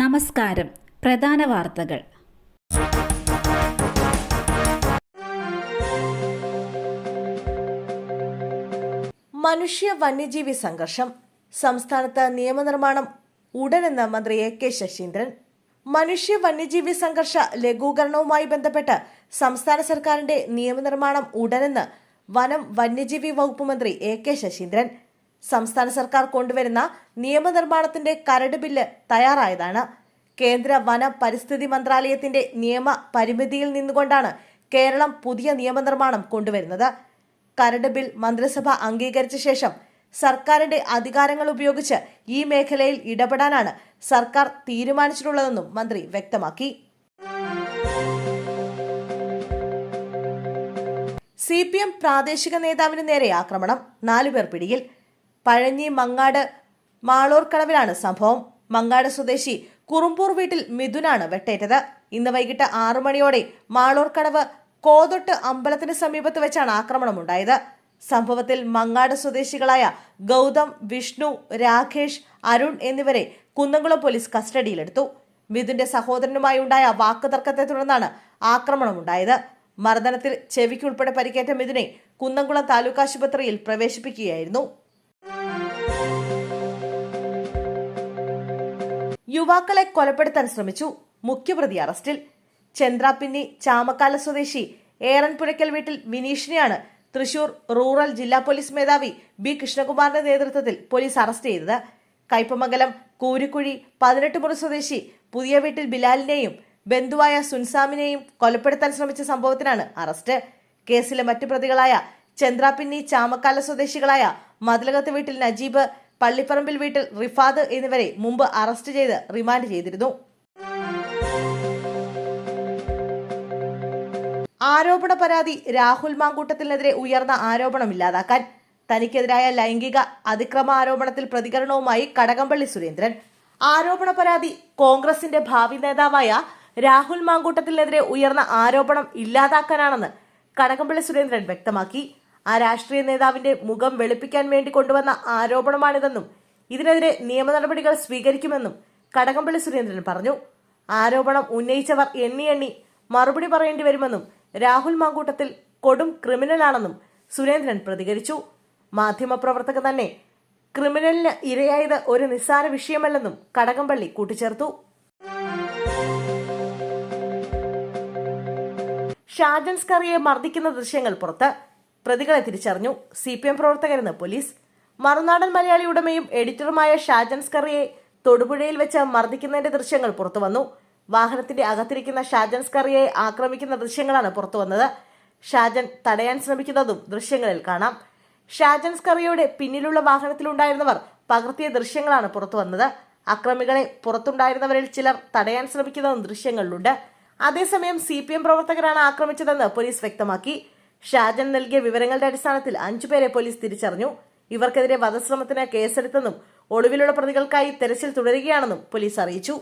നമസ്കാരം. പ്രധാന വാർത്തകൾ. മനുഷ്യ വന്യജീവി സംഘർഷം. സംസ്ഥാനത്ത് നിയമനിർമ്മാണം ഉടനെന്ന് മന്ത്രി എ കെ ശശീന്ദ്രൻ. മനുഷ്യ വന്യജീവി സംഘർഷ ലഘൂകരണവുമായി ബന്ധപ്പെട്ട് സംസ്ഥാന സർക്കാരിന്റെ നിയമനിർമ്മാണം ഉടനെന്ന് വനം വന്യജീവി വകുപ്പ് മന്ത്രി എ കെ ശശീന്ദ്രൻ. സംസ്ഥാന സർക്കാർ കൊണ്ടുവരുന്ന നിയമനിർമ്മാണത്തിന്റെ കരട് ബില്ല് തയ്യാറായതാണ്. കേന്ദ്ര വന പരിസ്ഥിതി മന്ത്രാലയത്തിന്റെ നിയമ പരിമിതിയിൽ നിന്നുകൊണ്ടാണ് കേരളം പുതിയ നിയമനിർമ്മാണം കൊണ്ടുവരുന്നത്. കരട് ബിൽ മന്ത്രിസഭ അംഗീകരിച്ച ശേഷം സർക്കാരിന്റെ അധികാരങ്ങൾ ഉപയോഗിച്ച് ഈ മേഖലയിൽ ഇടപെടാനാണ് സർക്കാർ തീരുമാനിച്ചിട്ടുള്ളതെന്നും മന്ത്രി വ്യക്തമാക്കി. സി പി എം പ്രാദേശിക നേതാവിന് നേരെ ആക്രമണം. നാലുപേർ പിടിയിൽ. പഴഞ്ഞി മങ്ങാട് മാളൂർക്കടവിലാണ് സംഭവം. മങ്ങാട് സ്വദേശി കുറുമ്പൂർ വീട്ടിൽ മിഥുനാണ് വെട്ടേറ്റത്. ഇന്ന് വൈകിട്ട് ആറു മണിയോടെ മാളൂർക്കടവ് കോതൊട്ട് അമ്പലത്തിന് സമീപത്ത് വെച്ചാണ് ആക്രമണം ആക്രമണമുണ്ടായത്. സംഭവത്തിൽ മങ്ങാട് സ്വദേശികളായ ഗൗതം വിഷ്ണു രാകേഷ് അരുൺ എന്നിവരെ കുന്നംകുളം പോലീസ് കസ്റ്റഡിയിലെടുത്തു. മിഥുന്റെ സഹോദരനുമായി ഉണ്ടായ വാക്കുതർക്കത്തെ തുടർന്നാണ് ആക്രമണം ആക്രമണമുണ്ടായത്. മർദ്ദനത്തിൽ ചെവിക്കുൾപ്പെടെ പരിക്കേറ്റ മിഥുനെ കുന്നംകുളം താലൂക്ക് ആശുപത്രിയിൽ പ്രവേശിപ്പിക്കുകയായിരുന്നു. യുവാക്കളെ കൊലപ്പെടുത്താൻ ശ്രമിച്ചു. മുഖ്യപ്രതി അറസ്റ്റിൽ. ചന്ദ്രാപ്പിന്നി ചാമക്കാല സ്വദേശി ഏറൻപുഴയ്ക്കൽ വീട്ടിൽ വിനീഷിനെയാണ് തൃശൂർ റൂറൽ ജില്ലാ പോലീസ് മേധാവി ബി കൃഷ്ണകുമാറിന്റെ നേതൃത്വത്തിൽ പോലീസ് അറസ്റ്റ് ചെയ്തത്. കയ്പമംഗലം കൂരിക്കുഴി പതിനെട്ട് മുറി സ്വദേശി പുതിയ വീട്ടിൽ ബിലാലിനെയും ബന്ധുവായ സുൻസാമിനെയും കൊലപ്പെടുത്താൻ ശ്രമിച്ച സംഭവത്തിനാണ് അറസ്റ്റ്. കേസിലെ മറ്റു പ്രതികളായ ചന്ദ്രാപിന്നി ചാമക്കാല സ്വദേശികളായ മതിലകത്ത് വീട്ടിൽ നജീബ് പള്ളിപ്പറമ്പിൽ വീട്ടിൽ റിഫാദ് എന്നിവരെ മുമ്പ് അറസ്റ്റ് ചെയ്ത് റിമാൻഡ് ചെയ്തിരുന്നു. ആരോപണ പരാതി രാഹുൽ മാങ്കൂട്ടത്തിനെതിരെ ഉയർന്ന ആരോപണം ഇല്ലാതാക്കാൻ. തനിക്കെതിരായ ലൈംഗിക അതിക്രമ ആരോപണത്തിൽ പ്രതികരണവുമായി കടകംപള്ളി സുരേന്ദ്രൻ. ആരോപണ പരാതി കോൺഗ്രസിന്റെ ഭാവി നേതാവായ രാഹുൽ മാങ്കൂട്ടത്തിനെതിരെ ഉയർന്ന ആരോപണം ഇല്ലാതാക്കാനാണെന്ന് കടകംപള്ളി സുരേന്ദ്രൻ വ്യക്തമാക്കി. ആ രാഷ്ട്രീയ നേതാവിന്റെ മുഖം വെളുപ്പിക്കാൻ വേണ്ടി കൊണ്ടുവന്ന ആരോപണമാണിതെന്നും ഇതിനെതിരെ നിയമ നടപടികൾ സ്വീകരിക്കുമെന്നും കടകംപള്ളി സുരേന്ദ്രൻ പറഞ്ഞു. ആരോപണം ഉന്നയിച്ചവർ എണ്ണി എണ്ണി മറുപടി പറയേണ്ടി വരുമെന്നും രാഹുൽ മാങ്കൂട്ടത്തിൽ കൊടും ക്രിമിനലാണെന്നും സുരേന്ദ്രൻ പ്രതികരിച്ചു. മാധ്യമപ്രവർത്തകർ തന്നെ ക്രിമിനലിന് ഇരയായത് ഒരു നിസ്സാര വിഷയമല്ലെന്നും കടകംപള്ളി കൂട്ടിച്ചേർത്തു. ഷാജൻസ് കറിയെ മർദ്ദിക്കുന്ന ദൃശ്യങ്ങൾ പുറത്ത്. പ്രതികളെ തിരിച്ചറിഞ്ഞു. സി പി എം പ്രവർത്തകരെന്ന് പോലീസ്. മറുനാടൻ മലയാളി ഉടമയും എഡിറ്ററുമായ ഷാജൻ സ്കറിയെ തൊടുപുഴയിൽ വെച്ച് മർദ്ദിക്കുന്നതിന്റെ ദൃശ്യങ്ങൾ പുറത്തുവന്നു. വാഹനത്തിന്റെ അകത്തിരിക്കുന്ന ഷാജൻ സ്കറിയെ ആക്രമിക്കുന്ന ദൃശ്യങ്ങളാണ് പുറത്തുവന്നത്. ഷാജൻ തടയാൻ ശ്രമിക്കുന്നതും ദൃശ്യങ്ങളിൽ കാണാം. ഷാജൻ സ്കറിയുടെ പിന്നിലുള്ള വാഹനത്തിലുണ്ടായിരുന്നവർ പകർത്തിയ ദൃശ്യങ്ങളാണ് പുറത്തുവന്നത്. അക്രമികളെ പുറത്തുണ്ടായിരുന്നവരിൽ ചിലർ തടയാൻ ശ്രമിക്കുന്നതും ദൃശ്യങ്ങളിലുണ്ട്. അതേസമയം സി പി എം പ്രവർത്തകരാണ് ആക്രമിച്ചതെന്ന് പോലീസ് വ്യക്തമാക്കി. ഷാജൻ നൽകിയ വിവരങ്ങളുടെ അടിസ്ഥാനത്തിൽ അഞ്ചുപേരെ പോലീസ് തിരിച്ചറിഞ്ഞു. ഇവർക്കെതിരെ വധശ്രമത്തിന് കേസെടുത്തെന്നും ഒളിവിലുള്ള പ്രതികൾക്കായി തെരച്ചിൽ തുടരുകയാണെന്നും പോലീസ് അറിയിച്ചു.